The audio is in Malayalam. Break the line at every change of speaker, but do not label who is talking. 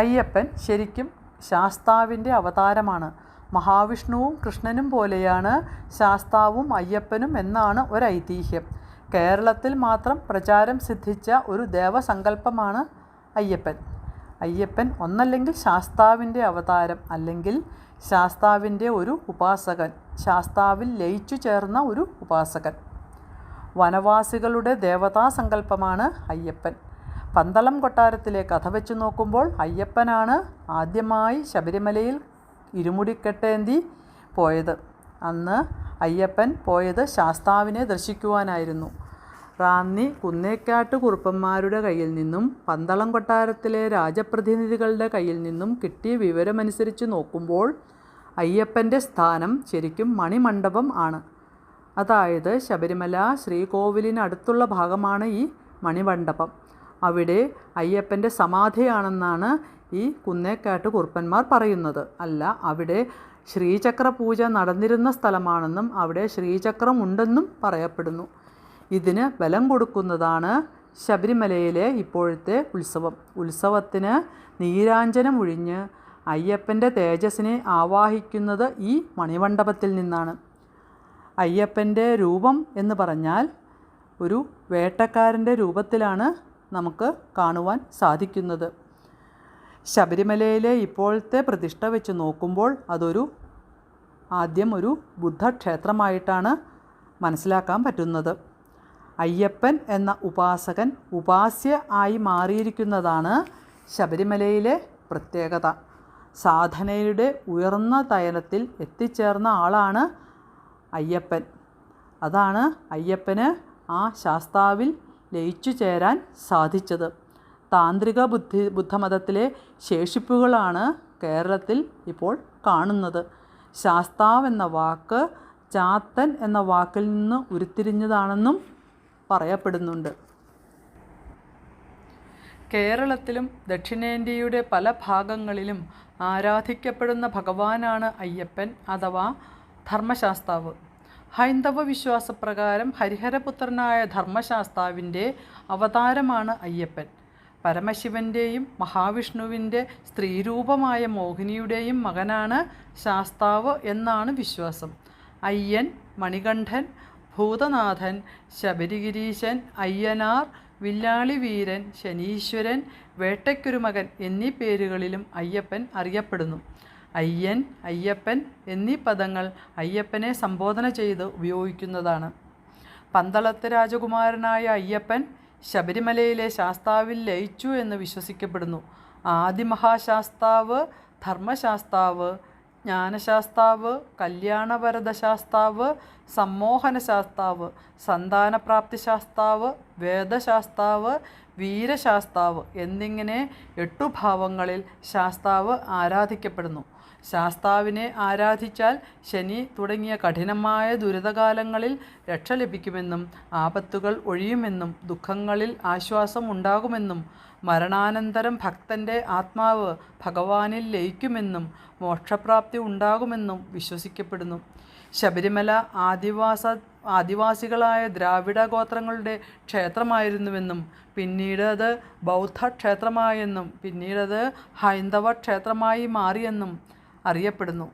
അയ്യപ്പൻ ശരിക്കും ശാസ്താവിന്റെ അവതാരമാണ്. മഹാവിഷ്ണുവും കൃഷ്ണനും പോലെയാണ് ശാസ്താവും അയ്യപ്പനും എന്നാണ് ഒരൈതിഹ്യം. കേരളത്തിൽ മാത്രം പ്രചാരം സിദ്ധിച്ച ഒരു ദേവസങ്കല്പമാണ് അയ്യപ്പൻ. അയ്യപ്പൻ ഒന്നല്ലെങ്കിൽ ശാസ്താവിന്റെ അവതാരം അല്ലെങ്കിൽ ശാസ്താവിന്റെ ഒരു ഉപാസകൻ ശാസ്താവിൽ ലയിച്ചു ചേർന്ന ഒരു ഉപാസകൻ. വനവാസികളുടെ ദേവതാസങ്കല്പമാണ് അയ്യപ്പൻ. പന്തളം കൊട്ടാരത്തിലെ കഥ വെച്ച് നോക്കുമ്പോൾ അയ്യപ്പനാണ് ആദ്യമായി ശബരിമലയിൽ ഇരുമുടിക്കെട്ടേന്തി പോയത്. അന്ന് അയ്യപ്പൻ പോയത് ശാസ്താവിനെ ദർശിക്കുവാനായിരുന്നു. റാന്നി കുന്നേക്കാട്ട് കുറുപ്പന്മാരുടെ കയ്യിൽ നിന്നും പന്തളം കൊട്ടാരത്തിലെ രാജപ്രതിനിധികളുടെ കയ്യിൽ നിന്നും കിട്ടിയ വിവരമനുസരിച്ച് നോക്കുമ്പോൾ അയ്യപ്പന്റെ സ്ഥാനം ശരിക്കും മണിമണ്ഡപം ആണ്. അതായത് ശബരിമല ശ്രീകോവിലിനടുത്തുള്ള ഭാഗമാണ് ഈ മണിമണ്ഡപം. അവിടെ അയ്യപ്പന്റെ സമാധിയാണെന്നാണ് ഈ കുന്നേക്കാട്ട് കുറുപ്പന്മാർ പറയുന്നത്. അല്ല അവിടെ ശ്രീചക്ര പൂജ നടന്നിരുന്ന സ്ഥലമാണെന്നും അവിടെ ശ്രീചക്രം ഉണ്ടെന്നും പറയപ്പെടുന്നു. ഇതിന് ബലം കൊടുക്കുന്നതാണ് ശബരിമലയിലെ ഇപ്പോഴത്തെ ഉത്സവം. ഉത്സവത്തിന് നീരാഞ്ജനം ഒഴിഞ്ഞ് അയ്യപ്പന്റെ തേജസ്സിനെ ആവാഹിക്കുന്നത് ഈ മണിമണ്ഡപത്തിൽ നിന്നാണ്. അയ്യപ്പന്റെ രൂപം എന്ന് പറഞ്ഞാൽ ഒരു വേട്ടക്കാരന്റെ രൂപത്തിലാണ് നമുക്ക് കാണുവാൻ സാധിക്കുന്നത്. ശബരിമലയിലെ ഇപ്പോഴത്തെ പ്രതിഷ്ഠ വെച്ച് നോക്കുമ്പോൾ അതൊരു ആദ്യം ഒരു ബുദ്ധക്ഷേത്രമായിട്ടാണ് മനസ്സിലാക്കാൻ പറ്റുന്നത്. അയ്യപ്പൻ എന്ന ഉപാസകൻ ഉപാസ്യ ആയി മാറിയിരിക്കുന്നതാണ് ശബരിമലയിലെ പ്രത്യേകത. സാധനയുടെ ഉയർന്ന തയനത്തിൽ എത്തിച്ചേർന്ന ആളാണ് അയ്യപ്പൻ. അതാണ് അയ്യപ്പന് ആ ശാസ്താവിൽ ലയിച്ചു ചേരാൻ സാധിച്ചത്. താന്ത്രിക ബുദ്ധി ബുദ്ധമതത്തിലെ ശേഷിപ്പുകളാണ് കേരളത്തിൽ ഇപ്പോൾ കാണുന്നത്. ശാസ്താവ് എന്ന വാക്ക് ചാത്തൻ എന്ന വാക്കിൽ നിന്ന് ഉരുത്തിരിഞ്ഞതാണെന്നും പറയപ്പെടുന്നുണ്ട്. കേരളത്തിലും ദക്ഷിണേന്ത്യയുടെ പല ഭാഗങ്ങളിലും ആരാധിക്കപ്പെടുന്ന ഭഗവാനാണ് അയ്യപ്പൻ അഥവാ ധർമ്മശാസ്താവ്. ഹൈന്ദവ വിശ്വാസപ്രകാരം ഹരിഹരപുത്രനായ ധർമ്മശാസ്താവിന്റെ അവതാരമാണ് അയ്യപ്പൻ. പരമശിവന്റെയും മഹാവിഷ്ണുവിന്റെ സ്ത്രീരൂപമായ മോഹിനിയുടെയും മകനാണ് ശാസ്താവ് എന്നാണ് വിശ്വാസം. അയ്യൻ മണികണ്ഠൻ ഭൂതനാഥൻ ശബരിഗിരീശൻ അയ്യനാർ വില്ലാളി വീരൻ ശനീശ്വരൻ വേട്ടയ്ക്കൊരുമകൻ എന്നീ പേരുകളിലും അയ്യപ്പൻ അറിയപ്പെടുന്നു. അയ്യൻ അയ്യപ്പൻ എന്നീ പദങ്ങൾ അയ്യപ്പനെ സംബോധന ചെയ്ത് ഉപയോഗിക്കുന്നതാണ്. പന്തളത്ത് രാജകുമാരനായ അയ്യപ്പൻ ശബരിമലയിലെ ശാസ്താവിൽ ലയിച്ചു എന്ന് വിശ്വസിക്കപ്പെടുന്നു. ആദിമഹാശാസ്താവ് ധർമ്മശാസ്താവ് ജ്ഞാനശാസ്താവ് കല്യാണവരദശാസ്താവ് സമ്മോഹനശാസ്താവ് സന്താനപ്രാപ്തി ശാസ്താവ് വേദശാസ്താവ് വീരശാസ്താവ് എന്നിങ്ങനെ എട്ടു ഭാവങ്ങളിൽ ശാസ്താവ് ആരാധിക്കപ്പെടുന്നു. ശാസ്താവിനെ ആരാധിച്ചാൽ ശനി തുടങ്ങിയ കഠിനമായ ദുരിതകാലങ്ങളിൽ രക്ഷ ലഭിക്കുമെന്നും ആപത്തുകൾ ഒഴിയുമെന്നും ദുഃഖങ്ങളിൽ ആശ്വാസം ഉണ്ടാകുമെന്നും മരണാനന്തരം ഭക്തന്റെ ആത്മാവ് ഭഗവാനിൽ ലയിക്കുമെന്നും മോക്ഷപ്രാപ്തി ഉണ്ടാകുമെന്നും വിശ്വസിക്കപ്പെടുന്നു. ശബരിമല ആദിവാസ ആദിവാസികളായ ദ്രാവിഡ ഗോത്രങ്ങളുടെ ക്ഷേത്രമായിരുന്നുവെന്നും പിന്നീട് അത് ബൗദ്ധ ക്ഷേത്രമായെന്നും പിന്നീട് അത് ഹൈന്ദവ ക്ഷേത്രമായി മാറിയെന്നും അറിയപ്പെടുന്നു.